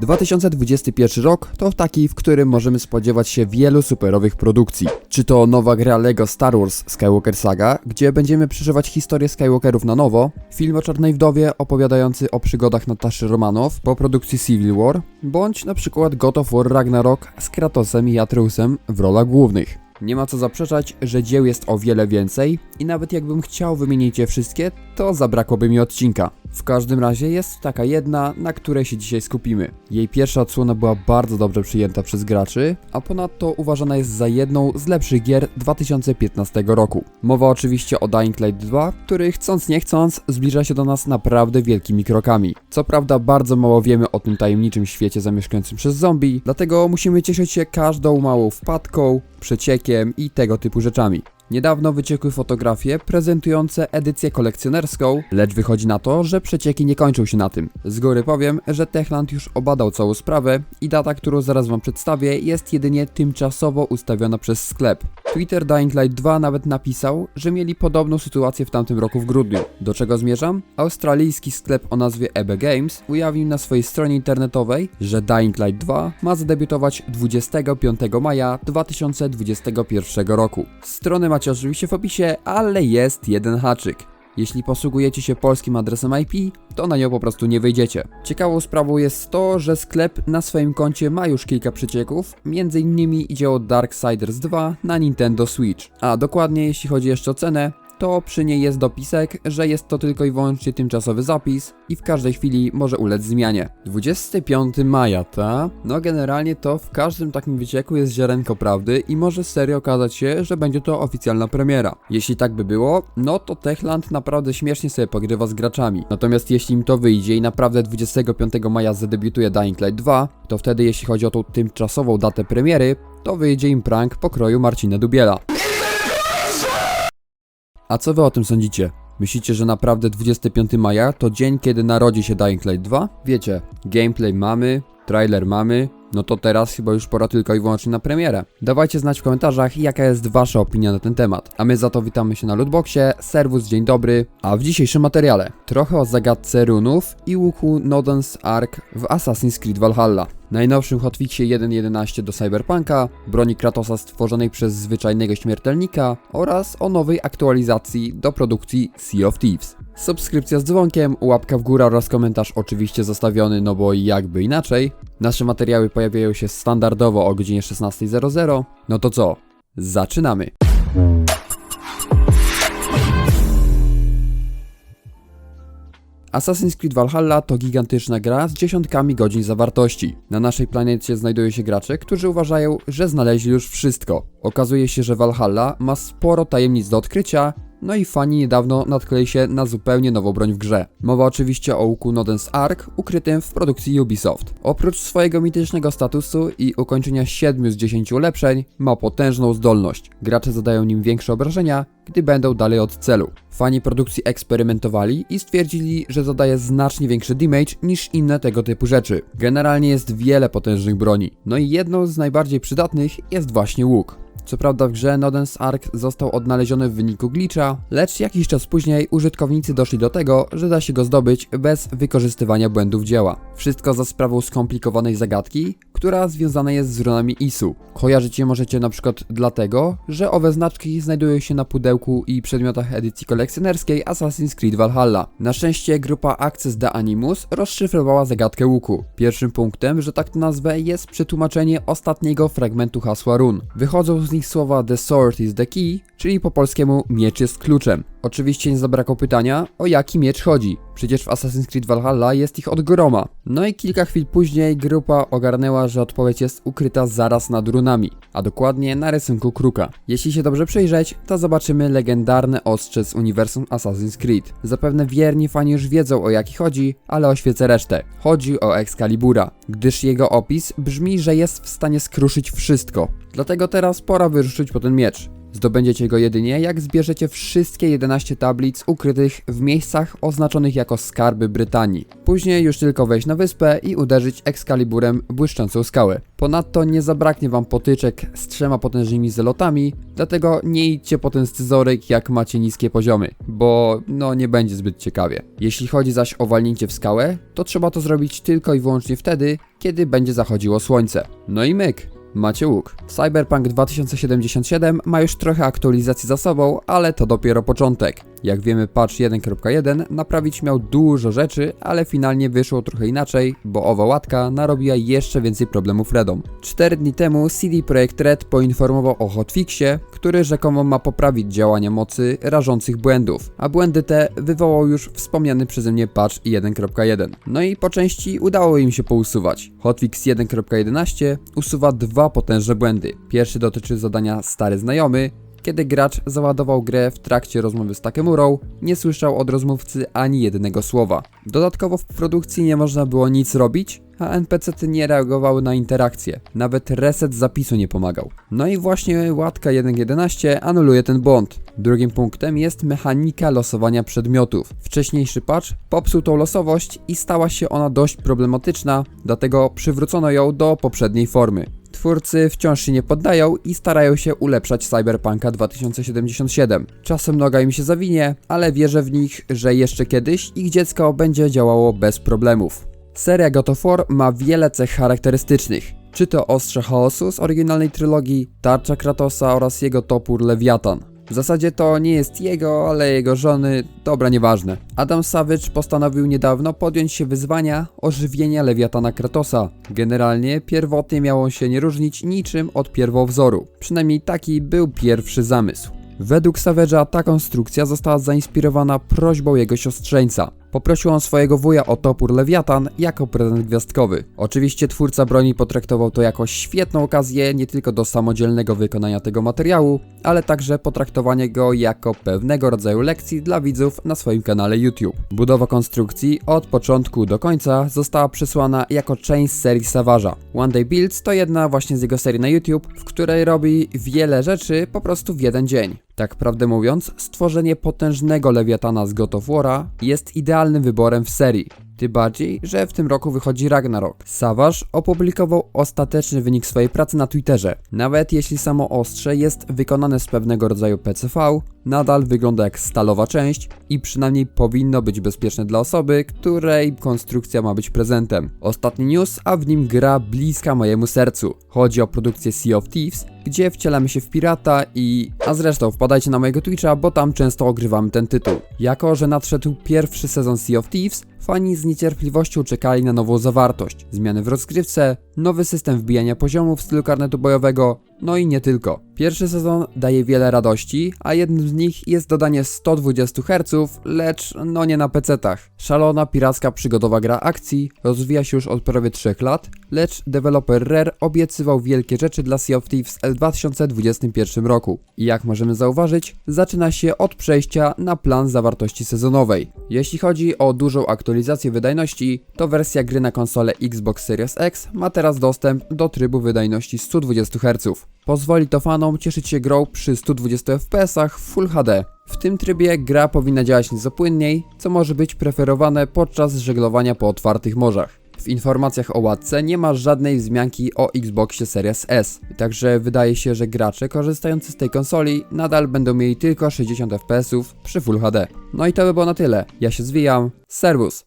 2021 rok to taki, w którym możemy spodziewać się wielu superowych produkcji. Czy to nowa gra LEGO Star Wars Skywalker Saga, gdzie będziemy przeżywać historię Skywalkerów na nowo, film o Czarnej Wdowie opowiadający o przygodach Nataszy Romanow po produkcji Civil War, bądź na przykład God of War Ragnarok z Kratosem i Atreusem w rolach głównych. Nie ma co zaprzeczać, że dzieł jest o wiele więcej i nawet jakbym chciał wymienić je wszystkie, to zabrakłoby mi odcinka. W każdym razie jest taka jedna, na której się dzisiaj skupimy. Jej pierwsza odsłona była bardzo dobrze przyjęta przez graczy, a ponadto uważana jest za jedną z lepszych gier 2015 roku. Mowa oczywiście o Dying Light 2, który chcąc nie chcąc zbliża się do nas naprawdę wielkimi krokami. Co prawda bardzo mało wiemy o tym tajemniczym świecie zamieszkującym przez zombie, dlatego musimy cieszyć się każdą małą wpadką, przeciekiem i tego typu rzeczami. Niedawno wyciekły fotografie prezentujące edycję kolekcjonerską, lecz wychodzi na to, że przecieki nie kończą się na tym. Z góry powiem, że Techland już obadał całą sprawę i data, którą zaraz wam przedstawię, jest jedynie tymczasowo ustawiona przez sklep. Twitter Dying Light 2 nawet napisał, że mieli podobną sytuację w tamtym roku w grudniu. Do czego zmierzam? Australijski sklep o nazwie EBE Games ujawnił na swojej stronie internetowej, że Dying Light 2 ma zadebiutować 25 maja 2021 roku. Stronę macie oczywiście w opisie, ale jest jeden haczyk. Jeśli posługujecie się polskim adresem IP, to na nią po prostu nie wejdziecie. Ciekawą sprawą jest to, że sklep na swoim koncie ma już kilka przecieków, między innymi idzie o Darksiders 2 na Nintendo Switch. A dokładnie jeśli chodzi jeszcze o cenę, to przy niej jest dopisek, że jest to tylko i wyłącznie tymczasowy zapis i w każdej chwili może ulec zmianie. 25 maja, ta? No generalnie to w każdym takim wycieku jest ziarenko prawdy i może serio okazać się, że będzie to oficjalna premiera. Jeśli tak by było, no to Techland naprawdę śmiesznie sobie pogrywa z graczami. Natomiast jeśli im to wyjdzie i naprawdę 25 maja zadebiutuje Dying Light 2, to wtedy jeśli chodzi o tą tymczasową datę premiery, to wyjdzie im prank pokroju Marcina Dubiela. A co wy o tym sądzicie? Myślicie, że naprawdę 25 maja to dzień, kiedy narodzi się Dying Light 2? Wiecie, gameplay mamy, trailer mamy, no to teraz chyba już pora tylko i wyłącznie na premierę. Dawajcie znać w komentarzach, jaka jest wasza opinia na ten temat. A my za to witamy się na Lootboxie, serwus, dzień dobry. A w dzisiejszym materiale trochę o zagadce runów i łuku Nodens Ark w Assassin's Creed Valhalla. Najnowszym hotfixie 1.11 do Cyberpunka, broni Kratosa stworzonej przez zwyczajnego śmiertelnika oraz o nowej aktualizacji do produkcji Sea of Thieves. Subskrypcja z dzwonkiem, łapka w górę oraz komentarz oczywiście zostawiony, no bo jakby inaczej. Nasze materiały pojawiają się standardowo o godzinie 16.00. No to co? Zaczynamy! Assassin's Creed Valhalla to gigantyczna gra z dziesiątkami godzin zawartości. Na naszej planecie znajdują się gracze, którzy uważają, że znaleźli już wszystko. Okazuje się, że Valhalla ma sporo tajemnic do odkrycia, no i fani niedawno natknęli się na zupełnie nową broń w grze. Mowa oczywiście o łuku Nodens Ark, ukrytym w produkcji Ubisoft. Oprócz swojego mitycznego statusu i ukończenia 7 z 10 ulepszeń, ma potężną zdolność. Gracze zadają nim większe obrażenia, gdy będą dalej od celu. Fani produkcji eksperymentowali i stwierdzili, że zadaje znacznie większy damage niż inne tego typu rzeczy. Generalnie jest wiele potężnych broni, no i jedną z najbardziej przydatnych jest właśnie łuk. Co prawda w grze Nodens Ark został odnaleziony w wyniku glitcha, lecz jakiś czas później użytkownicy doszli do tego, że da się go zdobyć bez wykorzystywania błędów dzieła. Wszystko za sprawą skomplikowanej zagadki, która związana jest z runami ISU. Kojarzyć je możecie na przykład dlatego, że owe znaczki znajdują się na pudełku i przedmiotach edycji kolekcjonerskiej Assassin's Creed Valhalla. Na szczęście grupa Access the Animus rozszyfrowała zagadkę łuku. Pierwszym punktem, że tak to nazwę, jest przetłumaczenie ostatniego fragmentu hasła run. Wychodzą z nich słowa The sword is the key, czyli po polskiemu miecz jest kluczem. Oczywiście nie zabrakło pytania, o jaki miecz chodzi. Przecież w Assassin's Creed Valhalla jest ich od groma. No i kilka chwil później grupa ogarnęła, że odpowiedź jest ukryta zaraz nad runami, a dokładnie na rysunku kruka. Jeśli się dobrze przyjrzeć, to zobaczymy legendarne ostrze z uniwersum Assassin's Creed. Zapewne wierni fani już wiedzą o jaki chodzi, ale oświecę resztę. Chodzi o Excalibura, gdyż jego opis brzmi, że jest w stanie skruszyć wszystko. Dlatego teraz pora wyruszyć po ten miecz. Zdobędziecie go jedynie jak zbierzecie wszystkie 11 tablic ukrytych w miejscach oznaczonych jako skarby Brytanii. Później już tylko wejść na wyspę i uderzyć Excaliburem błyszczącą skałę. Ponadto nie zabraknie wam potyczek z trzema potężnymi zelotami, dlatego nie idźcie po ten scyzoryk jak macie niskie poziomy, bo no nie będzie zbyt ciekawie. Jeśli chodzi zaś o walnięcie w skałę, to trzeba to zrobić tylko i wyłącznie wtedy, kiedy będzie zachodziło słońce. No i myk. Macie łuk. Cyberpunk 2077 ma już trochę aktualizacji za sobą, ale to dopiero początek. Jak wiemy, patch 1.1 naprawić miał dużo rzeczy, ale finalnie wyszło trochę inaczej, bo owa łatka narobiła jeszcze więcej problemów Redom. Cztery dni temu CD Projekt Red poinformował o hotfixie, który rzekomo ma poprawić działanie mocy rażących błędów, a błędy te wywołał już wspomniany przeze mnie patch 1.1. No i po części udało im się pousuwać. Hotfix 1.11 usuwa dwa potężne błędy. Pierwszy dotyczy zadania stary znajomy, kiedy gracz załadował grę w trakcie rozmowy z Takemurą, nie słyszał od rozmówcy ani jednego słowa. Dodatkowo w produkcji nie można było nic robić, a NPC-ty nie reagowały na interakcje. Nawet reset zapisu nie pomagał. No i właśnie łatka 1.11 anuluje ten błąd. Drugim punktem jest mechanika losowania przedmiotów. Wcześniejszy patch popsuł tą losowość i stała się ona dość problematyczna, dlatego przywrócono ją do poprzedniej formy. Twórcy wciąż się nie poddają i starają się ulepszać Cyberpunka 2077. Czasem noga im się zawinie, ale wierzę w nich, że jeszcze kiedyś ich dziecko będzie działało bez problemów. Seria God of War ma wiele cech charakterystycznych. Czy to ostrze chaosu z oryginalnej trylogii, tarcza Kratosa oraz jego topór Lewiatan. W zasadzie to nie jest jego, ale jego żony, dobra nieważne. Adam Savage postanowił niedawno podjąć się wyzwania ożywienia Lewiatana Kratosa. Generalnie pierwotnie miało się nie różnić niczym od pierwowzoru. Przynajmniej taki był pierwszy zamysł. Według Savage'a ta konstrukcja została zainspirowana prośbą jego siostrzeńca. Poprosił on swojego wuja o topór Lewiatan jako prezent gwiazdkowy. Oczywiście twórca broni potraktował to jako świetną okazję nie tylko do samodzielnego wykonania tego materiału, ale także potraktowanie go jako pewnego rodzaju lekcji dla widzów na swoim kanale YouTube. Budowa konstrukcji od początku do końca została przesłana jako część serii Savage'a. One Day Builds to jedna właśnie z jego serii na YouTube, w której robi wiele rzeczy po prostu w jeden dzień. Tak prawdę mówiąc, stworzenie potężnego lewiatana z God of War'a jest idealnym wyborem w serii. Tym bardziej, że w tym roku wychodzi Ragnarok. Savage opublikował ostateczny wynik swojej pracy na Twitterze. Nawet jeśli samo ostrze jest wykonane z pewnego rodzaju PCV, nadal wygląda jak stalowa część i przynajmniej powinno być bezpieczne dla osoby, której konstrukcja ma być prezentem. Ostatni news, a w nim gra bliska mojemu sercu. Chodzi o produkcję Sea of Thieves, gdzie wcielamy się w pirata i... A zresztą wpadajcie na mojego Twitcha, bo tam często ogrywamy ten tytuł. Jako, że nadszedł pierwszy sezon Sea of Thieves, fani z niecierpliwością czekali na nową zawartość, zmiany w rozgrywce, nowy system wbijania poziomów w stylu karnetu bojowego, no i nie tylko. Pierwszy sezon daje wiele radości, a jednym z nich jest dodanie 120 Hz, lecz no nie na PC-tach. Szalona piracka przygodowa gra akcji rozwija się już od prawie 3 lat, lecz deweloper Rare obiecywał wielkie rzeczy dla Sea of Thieves w 2021 roku. I jak możemy zauważyć, zaczyna się od przejścia na plan zawartości sezonowej. Jeśli chodzi o dużą aktualizację wydajności, to wersja gry na konsolę Xbox Series X ma teraz dostęp do trybu wydajności 120 Hz. Pozwoli to fanom cieszyć się grą przy 120 fps w Full HD. W tym trybie gra powinna działać nieco płynniej, co może być preferowane podczas żeglowania po otwartych morzach. W informacjach o łatce nie ma żadnej wzmianki o Xboxie Series S, także wydaje się, że gracze korzystający z tej konsoli nadal będą mieli tylko 60 fps przy Full HD. No i to by było na tyle. Ja się zwijam. Servus!